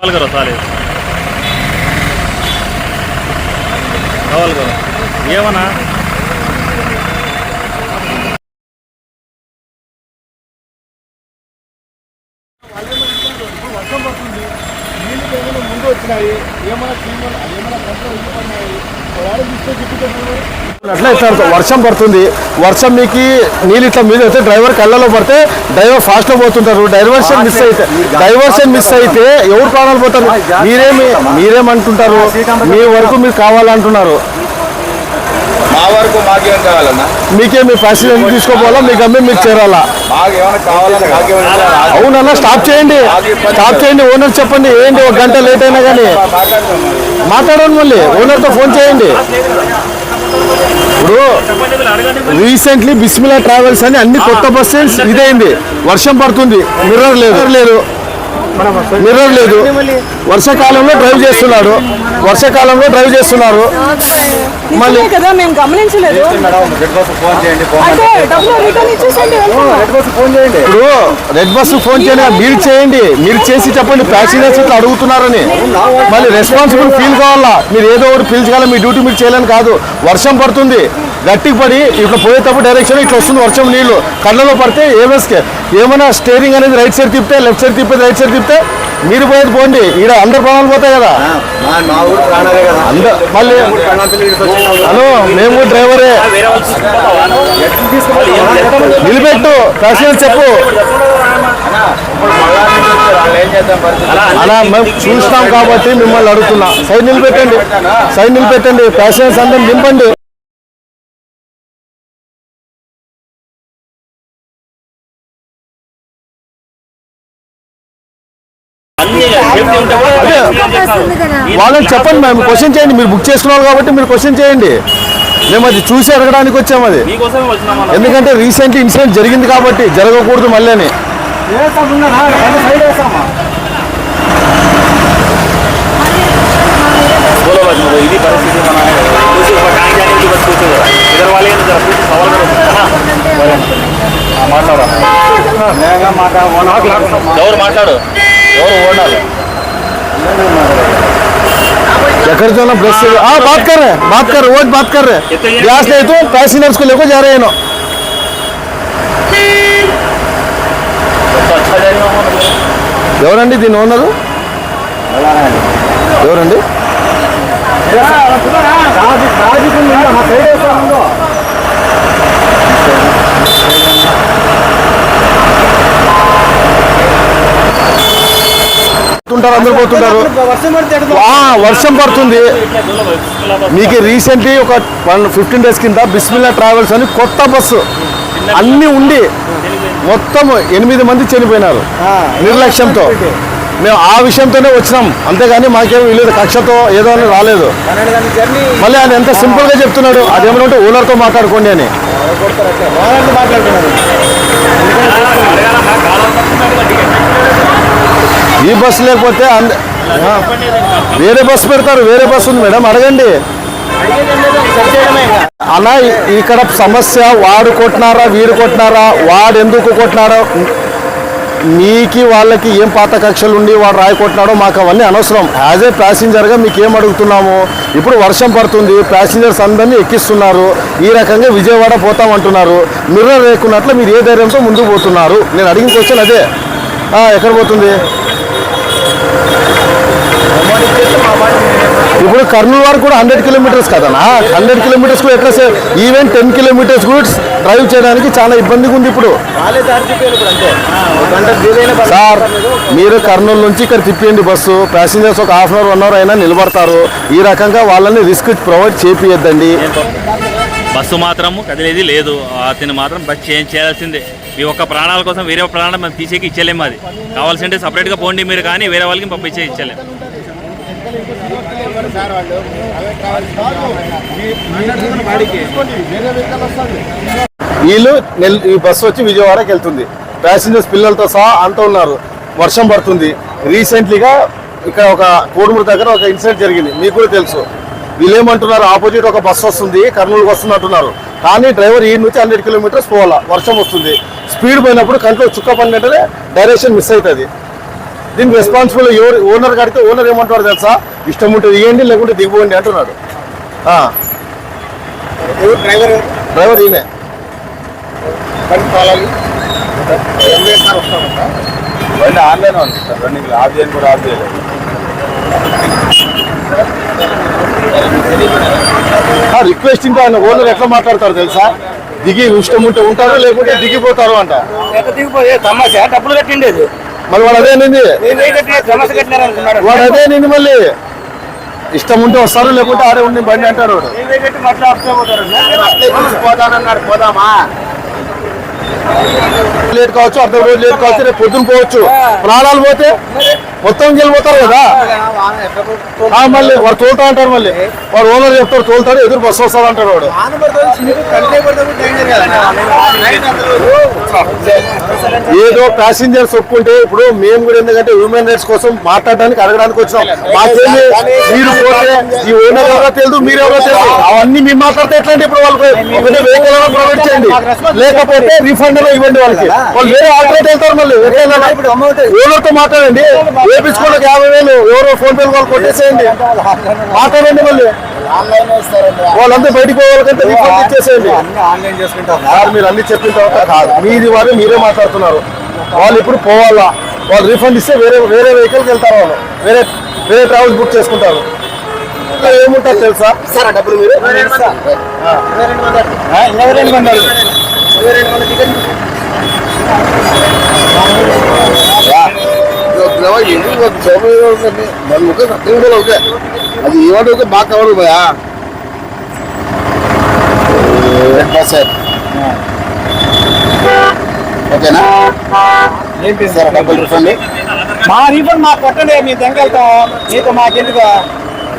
కావాలి కదా సాలే ఏమన్నా వర్షం ముందు వచ్చినాయి ఏమైనా ఏమైనా కంట్రోల్ ఇల్లు వాళ్ళు తీసుకొని చెప్పి అట్లా ఇట్లా వర్షం పడుతుంది. వర్షం మీకు నీళ్ళు ఇట్లా మీద అయితే డ్రైవర్ కళ్ళలో పడితే డ్రైవర్ ఫాస్ట్లో పోతుంటారు. డైవర్షన్ మిస్ అయితే డైవర్షన్ మిస్ అయితే ఎవరు ప్రాణాలు పోతారు? మీరేమి మీరేమంటుంటారు? మీ వరకు మీరు కావాలంటున్నారు. మా వరకు మాకేం కావాలన్నా? మీకే మీ ప్యాసింజర్ తీసుకోపోవాలా? మీకు అమ్మే మీకు చేరాలా? అవునన్నా స్టాప్ చేయండి. స్టాప్ చేయండి. ఓనర్ చెప్పండి ఏంటి ఒక గంట లేట్ అయినా కానీ. మాట్లాడండి మళ్ళీ. ఓనర్తో ఫోన్ చేయండి. ఇప్పుడు రీసెంట్లీ బిస్మిలా ట్రావెల్స్ అని అన్ని కొత్త బస్సెస్ ఇదైంది. వర్షం పడుతుంది మిర్రర్ లేదు. లేదు. మిర్రర్ లేదు. వర్షాకాలంలో డ్రైవ్ చేస్తున్నాడు. వర్షాకాలంలో డ్రైవ్ చేస్తున్నారు. మళ్ళీ కదా మేము గమనించలేదు. ఇప్పుడు రెడ్ బస్ ఫోన్ చేయండి మీరు చేయండి. మీరు చేసి చెప్పండి. ప్యాసింజర్స్ ఇట్లా అడుగుతున్నారని. మళ్ళీ రెస్పాన్సిబుల్ ఫీల్ కావాలా? మీరు ఏదో ఒకటి పిలిచగల మీ డ్యూటీ మీరు చేయాలని కాదు. వర్షం పడుతుంది. గట్టికి పడి ఇట్లా పోయేటప్పుడు డైరెక్షన్ ఇట్లా వస్తుంది వర్షం నీళ్ళు. కళ్ళలో పడితే ఏ బస్కి ఏమైనా స్టేరింగ్ అనేది రైట్ సైడ్ తిప్పితే లెఫ్ట్ సైడ్ తిప్పితే రైట్ సైడ్ తిప్పితే మీరు పోయేది పోండి. ఈడ అందరు ప్రాణాలు పోతాయి కదా. మళ్ళీ. హలో మేము కూడా డ్రైవరే? నిలబెట్టు. ప్యాసింజర్ చెప్పు? అలా మేము చూస్తాం కాబట్టి మిమ్మల్ని అడుగుతున్నా. సైడ్ నిలబెట్టండి. సైడ్ నిలబెట్టండి. ప్యాసింజర్స్ అందరం నింపండి. వాళ్ళని చెప్పండి. మేము క్వశ్చన్ చేయండి. మీరు బుక్ చేసుకున్నారు కాబట్టి మీరు క్వశ్చన్ చేయండి. మేము అది చూసి అడగడానికి వచ్చాము అది. ఎందుకంటే రీసెంట్ ఇన్సిడెంట్ జరిగింది కాబట్టి జరగకూడదు మళ్ళీ మాట్లాడు. ఎవరు ఓడాలి चक्कर तो ना ब्रश से हाँ बात कर रहे हैं बात कर रोज बात कर रहे हैं ब्यास नहीं तो प्राइस नर्स को लेकर जा रहे हैं ना ఎవరండి దీని ఓనరు ఎవరండి రాజు పోతుంటారు అందరు పోతుంటారు. వర్షం పడుతుంది. మీకు రీసెంట్లీ ఒక వన్ ఫిఫ్టీన్ డేస్ కింద బిస్మిల్లా ట్రావెల్స్ అని కొత్త బస్సు అన్నీ ఉండి మొత్తం ఎనిమిది మంది చనిపోయినారు నిర్లక్ష్యంతో. మేము ఆ విషయంతోనే వచ్చినాం. అంతేగాని మాకేం వీలేదు. కక్షతో ఏదో అని రాలేదు. మళ్ళీ ఆయన ఎంత సింపుల్గా చెప్తున్నాడు. అదేమన్నా ఉంటే ఓనర్తో మాట్లాడుకోండి అని. మాట్లాడుతున్నాడు ఈ బస్సు లేకపోతే అంద- వేరే బస్సు పెడతారు వేరే బస్సు ఉంది మేడం అడగండి. అలా ఇక్కడ సమస్య వాడు కొట్టినారా వీడు కొట్టినారా వాడు ఎందుకు కొట్టినారో మీకి వాళ్ళకి ఏం పాత కక్షలు ఉండి వాడు రాయి కొట్టినాడో మాకు అవన్నీ అనవసరం. యాజ్ ఏ ప్యాసింజర్గా మీకు ఏం అడుగుతున్నాము? ఇప్పుడు వర్షం పడుతుంది ప్యాసింజర్స్ అందరినీ ఎక్కిస్తున్నారు ఈ రకంగా విజయవాడ పోతామంటున్నారు. మిర్రర్ లేకున్నట్లు మీరు ఏ ధైర్యంతో ముందుకు పోతున్నారు? నేను అడిగిన క్వశ్చన్ అదే. ఎక్కడ పోతుంది? ఇప్పుడు కర్నూలు వరకు కూడా హండ్రెడ్ కిలోమీటర్స్ కదనా? హండ్రెడ్ కిలోమీటర్స్ కూడా ఎట్లా ఈవెన్ టెన్ కిలోమీటర్స్ కూడా డ్రైవ్ చేయడానికి చాలా ఇబ్బందిగా ఉంది ఇప్పుడు. సార్ మీరు కర్నూలు నుంచి ఇక్కడ తిప్పియండి బస్సు. ప్యాసింజర్స్ ఒక half an hour one hour అయినా నిలబడతారు. ఈ రకంగా వాళ్ళని రిస్క్ ప్రొవైడ్ చేపియద్దండి. బస్సు మాత్రం కదిలేది లేదు. అతను మాత్రం బస్ చేంజ్ చేయాల్సిందే. మీ ఒక్క ప్రాణాల కోసం వేరే ప్రాణాలు మనం తీసేకి ఇచ్చలేము అది. కావాల్సింటే సపరేట్గా పోండి మీరు కానీ వేరే వాళ్ళకి పంపించే ఇచ్చలేము వీళ్ళు నెల్ ఈ బస్సు వచ్చి విజయవాడకి వెళ్తుంది. ప్యాసింజర్స్ పిల్లలతో సహా అంతా ఉన్నారు. వర్షం పడుతుంది. రీసెంట్లీగా ఇక్కడ ఒక కోడుమూరు దగ్గర ఒక ఇన్సిడెంట్ జరిగింది. మీకు కూడా తెలుసు. వీళ్ళు ఏమంటున్నారు? ఆపోజిట్ ఒక బస్సు వస్తుంది కర్నూలుకి వస్తుంది అంటున్నారు. కానీ డ్రైవర్ ఈ నుంచి హండ్రెడ్ కిలోమీటర్స్ పోవాలా? వర్షం వస్తుంది. స్పీడ్ పోయినప్పుడు కంట్లో చుక్క పడినట్టునే డైరెక్షన్ మిస్ అవుతుంది. దీనికి రెస్పాన్సిబుల్ ఎవరు? ఓనర్ కడితే ఓనర్ ఏమంటారు తెలుసా? ఇష్టం ఉంటే ఇవ్వండి లేకుంటే దిగిపోండి అంటున్నాడు డ్రైవర్ డ్రైవర్ ఈయనే. బండి ఆన్లైన్ ఉంది సార్ బండి ఆఫ్ చేయని కూడా ఆఫ్ చేయలేదు. రిక్వెస్ట్ ఇంకా ఆయన ఓనర్ ఎట్లా మాట్లాడతారు తెలుసా? దిగి ఇష్టం ఉంటే ఉంటారు లేకుంటే దిగిపోతారు అంట. దిగిపోయి తమాషా? డబ్బులు కట్టిండేది. మరి వాడు అదే నింది వాడు అదే నింది మళ్ళీ. ఇష్టం ఉంటే వస్తారు లేకుంటే ఆడే ఉండి బండి అంటారు లేట్ కావచ్చు అర్ధ రోజు లేట్ కావచ్చు రేపు పొద్దున పోవచ్చు. ప్రాణాలు పోతే మొత్తం వెళ్ళిపోతారు కదా? మళ్ళీ వాడు తోలుతా అంటారు మళ్ళీ. వాడు ఓనర్ చెప్తారు తోలుతాడు ఎదురు బస్సు వస్తాడు అంటారు వాడు ఏదో ప్యాసింజర్స్ ఒప్పుకుంటే ఇప్పుడు మేము కూడా ఎందుకంటే హ్యూమన్ రైట్స్ కోసం మాట్లాడడానికి అడగడానికి వచ్చినాం. మాకేమి? మీరు పోతే ఈ ఓనర్ ఎవరో తెలియదు మీరు ఎవరో తెలియదు అవన్నీ మేము మాట్లాడితే ఎట్లా ఇప్పుడు వాళ్ళకి వెహికల్ ప్రొవైడ్ చేయండి. లేకపోతే రీఫండ్ ఇవ్వండి వాళ్ళకి. వాళ్ళు వేరే ఆల్టర్నేట్ వెళ్తారు మళ్ళీ. ఓనర్తో మాట్లాడండి. వేపించుకోవడానికి యాభై వేలు ఎవరో ఫోన్ పే వాళ్ళు కొట్టేసేయండి. మాట్లాడండి మళ్ళీ. వాళ్ళంతా బయటికి పోవాలంటే రీఫండ్ ఇచ్చేసేయండి. ఆన్లైన్ చేసుకుంటాం సార్ మీరు అన్ని చెప్పిన తర్వాత కాదు. మీది వారు మీరే మాట్లాడుతున్నారు. వాళ్ళు ఇప్పుడు పోవాలా? వాళ్ళు రీఫండ్ ఇస్తే వేరే వేరే వెహికల్కి వెళ్తారు వాళ్ళు. వేరే వేరే ట్రావెల్స్ బుక్ చేసుకుంటారు. ఇంకా ఏముంటారు తెలుసా? సార్ డబ్బులు మీరు అది ఏమంటే బాగా కవర్ పోయా సార్? ఓకేనా? ఏంటి? సార్ డబ్బులు రిఫండ్ మా రీఫండ్ మాకు కొట్టండి మేము తెంగెళ్తాం నీతో మాకెందుకు?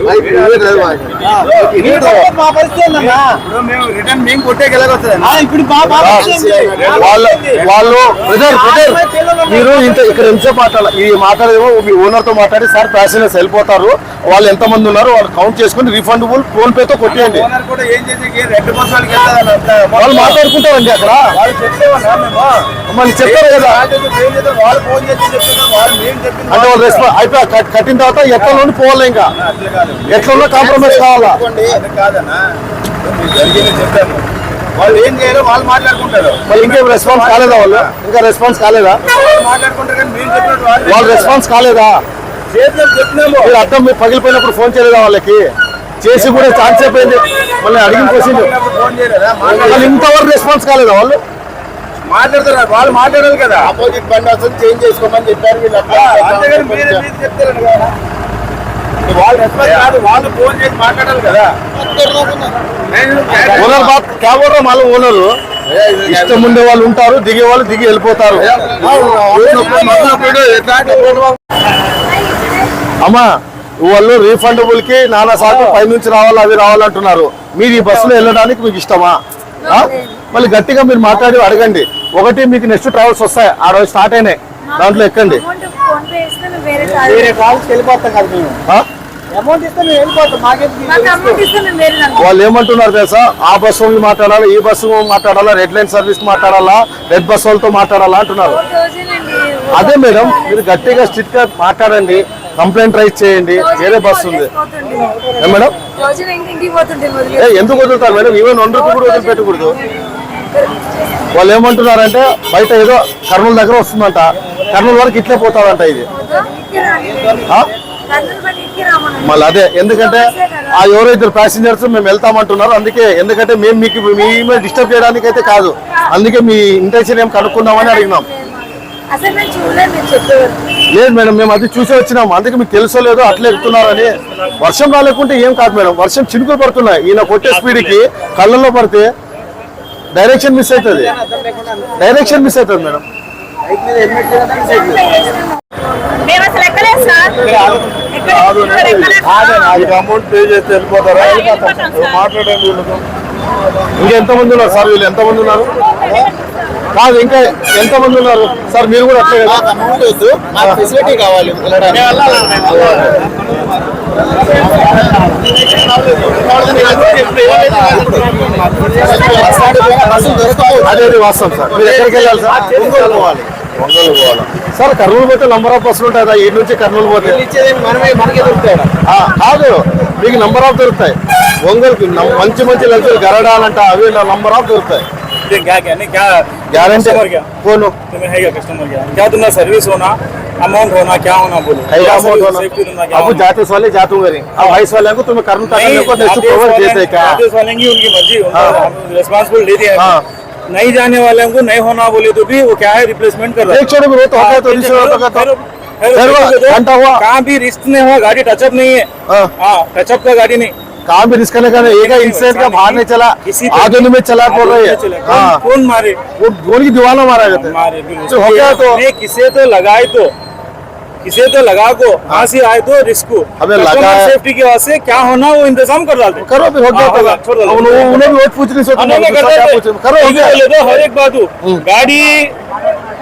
ఇప్పుడు వాళ్ళు మీరు ఇంత ఇక్కడ ఎంతో మాట్లాడాలి ఈ మాట్లాడేమో మీ ఓనర్తో మాట్లాడి సార్ ప్యాసింజర్స్ వెళ్ళిపోతారు వాళ్ళు ఎంత మంది ఉన్నారు వాళ్ళు కౌంట్ చేసుకుని రిఫండబుల్ ఫోన్ పే తో కొట్టేయండి వాళ్ళు మాట్లాడుకుంటారండి అక్కడ మళ్ళీ చెప్పారు కదా. అంటే వాళ్ళు రెస్పాన్స్ అయిపోయి కట్టిన తర్వాత ఎక్కడ నుండి పోవాలి ఇంకా ఎట్లా కాంప్రమైజ్ కావాలా? వాళ్ళు ఏం చేయాలో వాళ్ళు మాట్లాడుకుంటారు. మళ్ళీ ఇంకేం రెస్పాన్స్ కాలేదా వాళ్ళు? ఇంకా రెస్పాన్స్ కాలేదా? వాళ్ళు మాట్లాడుకుంటారు వాళ్ళు వాళ్ళు రెస్పాన్స్ కాలేదా? మీరు అర్థం మీరు పగిలిపోయినప్పుడు ఫోన్ చేయలేదా వాళ్ళకి? చేసి కూడా ఛాన్స్ అయిపోయింది. మళ్ళీ అడిగిన క్వశ్చన్ ఫోన్ చేయలేదా? వాళ్ళు ఇంతవరకు రెస్పాన్స్ కాలేదా వాళ్ళు? మాట్లాడుతున్నారు వాళ్ళు మాట్లాడాలి కదా. ఆపోజిట్ బండి వస్తుంది చేంజ్ చేసుకోమని చెప్పారు వీళ్ళు వాళ్ళు రెస్పాన్స్ కాదు వాళ్ళు ఫోన్ చేసి మాట్లాడాలి కదా. నేను ఓనర్ బాత్ క్యాబ్ ఓనర్? మళ్ళీ ఓనర్. ఇష్టం ఉండే వాళ్ళు ఉంటారు దిగే వాళ్ళు దిగి వెళ్ళిపోతారు. అమ్మా వాళ్ళు రీఫండబుల్కి నానా సార్లు పై నుంచి రావాలి అవి రావాలంటున్నారు మీరు ఈ బస్సులో వెళ్ళడానికి మీకు ఇష్టమా? మళ్ళీ గట్టిగా మీరు మాట్లాడి అడగండి. ఒకటి మీకు నెక్స్ట్ ట్రావెల్స్ వస్తాయి. ఆ రోజు స్టార్ట్ అయినాయి. దాంట్లో ఎక్కండి. వేరే వేరే కాల్స్ వెళ్ళిపోతాం కదా వాళ్ళు ఏమంటున్నారు తెలుసా? ఆ బస్సు వాళ్ళు మాట్లాడాలా ఈ బస్సు మాట్లాడాలా రెడ్ లైన్ సర్వీస్ మాట్లాడాలా రెడ్ బస్ వాళ్ళతో మాట్లాడాలా అంటున్నారు. అదే మేడం మీరు గట్టిగా స్ట్రిక్ట్గా మాట్లాడండి కంప్లైంట్ రైజ్ చేయండి వేరే బస్సు ఉంది. ఏ మేడం? ఎందుకు వదులుతారు మేడం? ఈవెన్ వన్ రూపీ కూడా వదిలిపెట్టకూడదు. వాళ్ళు ఏమంటున్నారంటే బయట ఏదో కర్నూలు దగ్గర వస్తుందంట. కర్నూలు వరకు ఇట్లే పోతాదంట ఇది. ఆ? మళ్ళీ అదే ఎందుకంటే ఆ ఎవరో ఇద్దరు ప్యాసింజర్స్ మేము వెళ్తామంటున్నారు. అందుకే ఎందుకంటే మేము మీకు మీ మీద డిస్టర్బ్ చేయడానికి అయితే కాదు. అందుకే మీ ఇంటెన్షన్ ఏం కనుక్కుందామని అడిగినాం. లేదు మేడం మేము అది చూసి వచ్చినాం. అందుకే మీకు తెలుసో లేదో అట్లా ఎక్కుతున్నారని వర్షం రాలేకుంటే ఏం కాదు మేడం. వర్షం చినుకులు పడుతున్నాయి. ఈయన కొట్టే స్పీడ్కి కళ్ళల్లో పడితే డైరెక్షన్ మిస్ అవుతుంది. డైరెక్షన్ మిస్ అవుతుంది మేడం. మేము అసలు ఎక్కలేదు సార్. అమౌంట్ పే చేస్తే వెళ్ళిపోతారా. మాట్లాడండి వీళ్ళతో. ఇంకా ఎంతమంది ఉన్నారు సార్? వీళ్ళు ఎంతమంది ఉన్నారు? కాదు ఇంకా ఎంత మంది ఉన్నారు? సార్ మీరు కూడా అట్లే కదా? ఫెసిలిటీ కావాలి. అది వాస్తవం సార్. మీరు ఎక్కడికి వెళ్ళాలి సార్? ఒంగోలు పోవాలి ఒంగోలు పోవాలి సార్ కర్నూలు పోతే నంబర్ ఆఫ్ బస్సులు ఉంటాయి కదా ఈ నుంచి కర్నూలు పోతే ఇచ్చేది మనమే మనకే దొరుకుతాయి ఆ, కాదు మీకు నంబర్ ఆఫ్ దొరుకుతాయి ఒంగోలుకి నం- మంచి మంచి లగ్జరీ గరడాలంట అవి నంబర్ ఆఫ్ దొరుకుతాయి क्या क्या नहीं क्या గ్యారంటీ कस्टमर क्या ఫోను तुम्हें है क्या कस्टमर क्या क्या तुम्हारा सर्विस होना अमाउंट होना क्या होना बोलो है क्या अमाउंट service, होना safety होना क्या अब होना? जाते वाले जाते हुए अब वॉइस वाले को तुम्हें कर्म तक नहीं को नेक्स्ट आदेश प्रोवाइड वाले- देते क्या आदेश वाले की उनकी मर्जी हाँ। रिस्पॉन्सिबल ले दिया है हाँ। नहीं जाने वाले को नहीं होना बोले तो भी वो क्या है रिप्लेसमेंट कर रहा एक भी तो होता है तो तो घंटा हुआ। कहाँ भी रिस्क नहीं हुआ गाड़ी टचअप नहीं है। हाँ। हाँ टचअप का गाड़ी नहीं। काम भी रिस्क नहीं नहीं एक इंसिडेंट का बाहर नहीं चला। किसी पे- में चला बोल रही। है। कौन- हाँ मारे? वो गोली की दीवाना मारा था। मारे तो हो गया तो किसे तो लगाए तो। किसे तो लगा को वहाँ से आए तो रिस्क हमें लगा है। सेफ्टी की वजह से क्या होना वो इंतज़ाम कर डालते करो भी हो गया हाँ, तो उन्हें भी वोट पूछ नहीं सोचा लोग दूसरा करते क्या थे। करो हो गया। तो हर एक बात हो। गाड़ी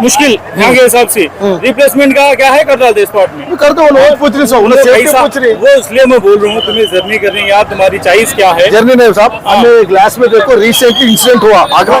मुश्किल यहाँ के हिसाब से। रिप्लेसमेंट का क्या है कर डालते स्पॉट में। कर दो उन्हें पूछ रही सो उन्हें तो सेफ्टी पूछ रही वो इसलिए मैं बोल रहा हूँ तुम्हें जर्नी करनी यार तुम्हारी चॉइस क्या है। जर्नी नहीं साहब हमने ग्लास में देखो रिसेंटली इंसिडेंट हुआ आगरा।